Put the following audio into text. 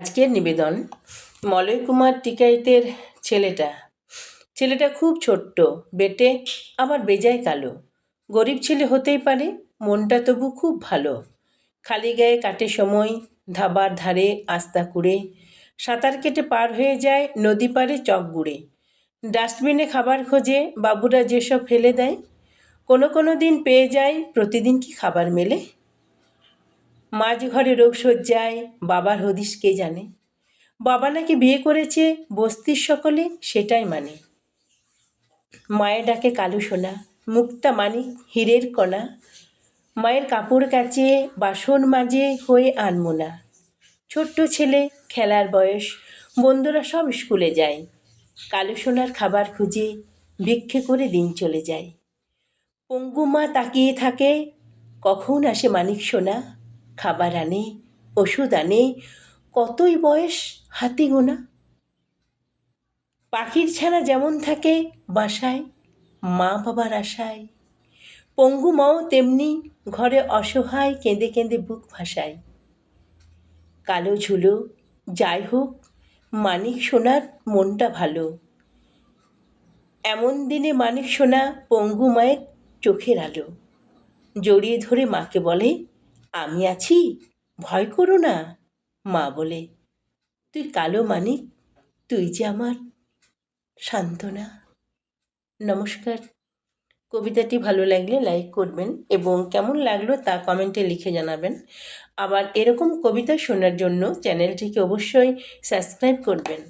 আজকের নিবেদন, মলয় কুমার টিকাইতের ছেলেটা। ছেলেটা খুব ছোট্ট, বেটে, আবার বেজায় কালো। গরিব ছেলে হতেই পারে, মনটা তবু খুব ভালো। খালি গায়ে কাটে সময়, ধাবার ধারে আস্তা কুড়ে। সাঁতার কেটে পার হয়ে যায় নদী পারে চক গুড়ে। ডাস্টবিনে খাবার খোঁজে, বাবুরা যেসব ফেলে দেয়, কোনো কোনো দিন পেয়ে যায়, প্রতিদিন কি খাবার মেলে? মাঝ ঘরে রোগ সজ্জায় বাবার হদিস কে জানে? বাবা নাকি বিয়ে করেছে বস্তির সকলে সেটাই মানে। মায়ের ডাকে কালু সোনা, মুক্তা মানিক হীরের কণা। মায়ের কাপড় কাচে বাসন মাজে হয়ে আনমোনা। ছোট্ট ছেলে, খেলার বয়স, বন্ধুরা সব স্কুলে যায়। কালু সোনার খাবার খুঁজে ভিক্ষে করে দিন চলে যায়। পঙ্গু মা তাকিয়ে থাকে, কখন আসে মানিক সোনা? খাবার আনে ওষুধ আনে কতই বয়স হাতি গোনা? পাখির ছানা যেমন থাকে বাসায়, মা বাবার আশায়। পঙ্গু মাও তেমনি ঘরে অসহায় কেঁদে কেঁদে বুক ভাসায়। কালো ঝুলো, যাই হোক, মানিক সোনার মনটা ভালো। এমন দিনে মানিক সোনা পঙ্গু মায়ের চোখের আলো। জড়িয়ে ধরে মাকে বলে আমি আছি, ভয় করো না, মা বলে। তুই কালো মানিক, তুই যে আমার সান্ত্বনা। নমস্কার। কবিতাটি ভালো লাগলে লাইক করবেন এবং কেমন লাগল তা কমেন্টে লিখে জানাবেন। আবার এরকম কবিতা শোনার জন্য চ্যানেলটিকে অবশ্যই সাবস্ক্রাইব করবেন।